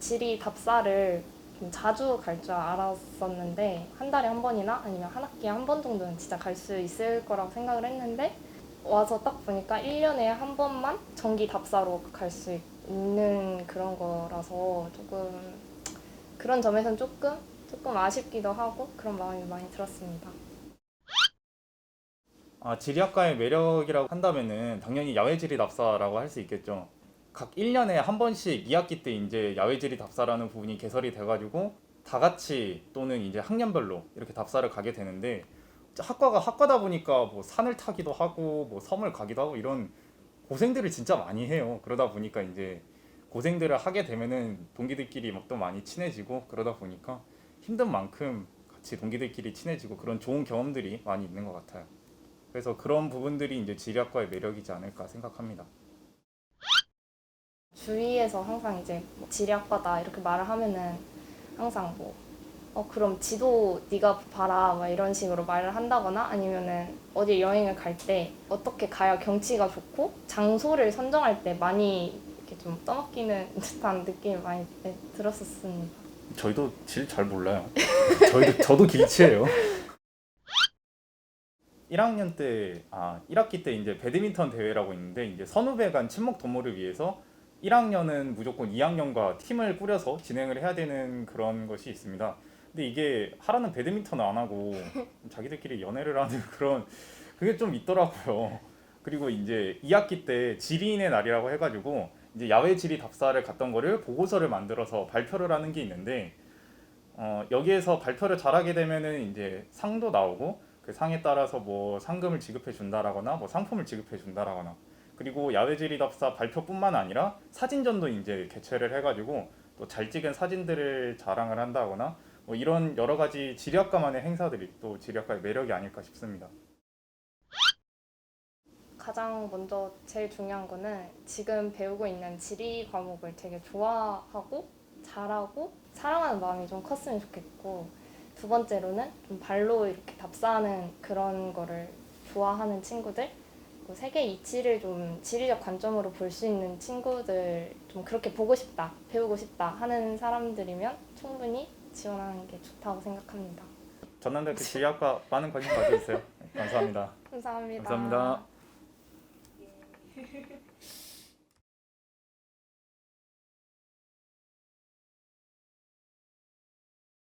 지리 답사를 좀 자주 갈 줄 알았었는데 한 달에 한 번이나 아니면 한 학기에 한 번 정도는 진짜 갈 수 있을 거라고 생각을 했는데 와서 딱 보니까 1년에 한 번만 정기 답사로 갈 수 있는 그런 거라서 조금 그런 점에서는 조금 조금 아쉽기도 하고 그런 마음이 많이 들었습니다. 아, 지리학과의 매력이라고 한다면은 당연히 야외 지리 답사라고 할 수 있겠죠. 각 1년에 한 번씩 2학기 때 이제 야외지리 답사라는 부분이 개설이 돼가지고 다 같이 또는 이제 학년별로 이렇게 답사를 가게 되는데 학과가 학과다 보니까 뭐 산을 타기도 하고 뭐 섬을 가기도 하고 이런 고생들을 진짜 많이 해요. 그러다 보니까 이제 고생들을 하게 되면은 동기들끼리 막 또 많이 친해지고 그러다 보니까 힘든 만큼 같이 동기들끼리 친해지고 그런 좋은 경험들이 많이 있는 것 같아요. 그래서 그런 부분들이 이제 지리학과의 매력이지 않을까 생각합니다. 주위에서 항상 이제 뭐 지리학과다 이렇게 말을 하면은 항상 뭐 어, 그럼 지도 네가 봐라 막 이런 식으로 말을 한다거나 아니면은 어디 여행을 갈 때 어떻게 가야 경치가 좋고 장소를 선정할 때 많이 이렇게 좀 떠맡기는 듯한 느낌이 많이 네, 들었었습니다. 저희도 질 잘 몰라요. 저희도 저도 길치예요. 1학년 때, 아, 1학기 때 이제 배드민턴 대회라고 있는데 이제 선후배 간 친목 도모를 위해서 1학년은 무조건 2학년과 팀을 꾸려서 진행을 해야 되는 그런 것이 있습니다. 근데 이게 하라는 배드민턴을 안 하고 자기들끼리 연애를 하는 그런 그게 좀 있더라고요. 그리고 이제 2학기 때 지리인의 날이라고 해가지고 이제 야외 지리 답사를 갔던 거를 보고서를 만들어서 발표를 하는 게 있는데 어, 여기에서 발표를 잘하게 되면은 이제 상도 나오고 그 상에 따라서 뭐 상금을 지급해 준다라거나 뭐 상품을 지급해 준다라거나 그리고 야외 지리 답사 발표뿐만 아니라 사진전도 이제 개최를 해가지고 또 잘 찍은 사진들을 자랑을 한다거나 뭐 이런 여러 가지 지리학과만의 행사들이 또 지리학과의 매력이 아닐까 싶습니다. 가장 먼저 제일 중요한 거는 지금 배우고 있는 지리 과목을 되게 좋아하고 잘하고 사랑하는 마음이 좀 컸으면 좋겠고 두 번째로는 좀 발로 이렇게 답사하는 그런 거를 좋아하는 친구들 세계 이치를 좀 지리적 관점으로 볼 수 있는 친구들 좀 그렇게 보고 싶다 배우고 싶다 하는 사람들이면 충분히 지원하는 게 좋다고 생각합니다. 전남대학교 지리학과 많은 관심 가져주세요. 네, 감사합니다. 감사합니다. 감사합니다.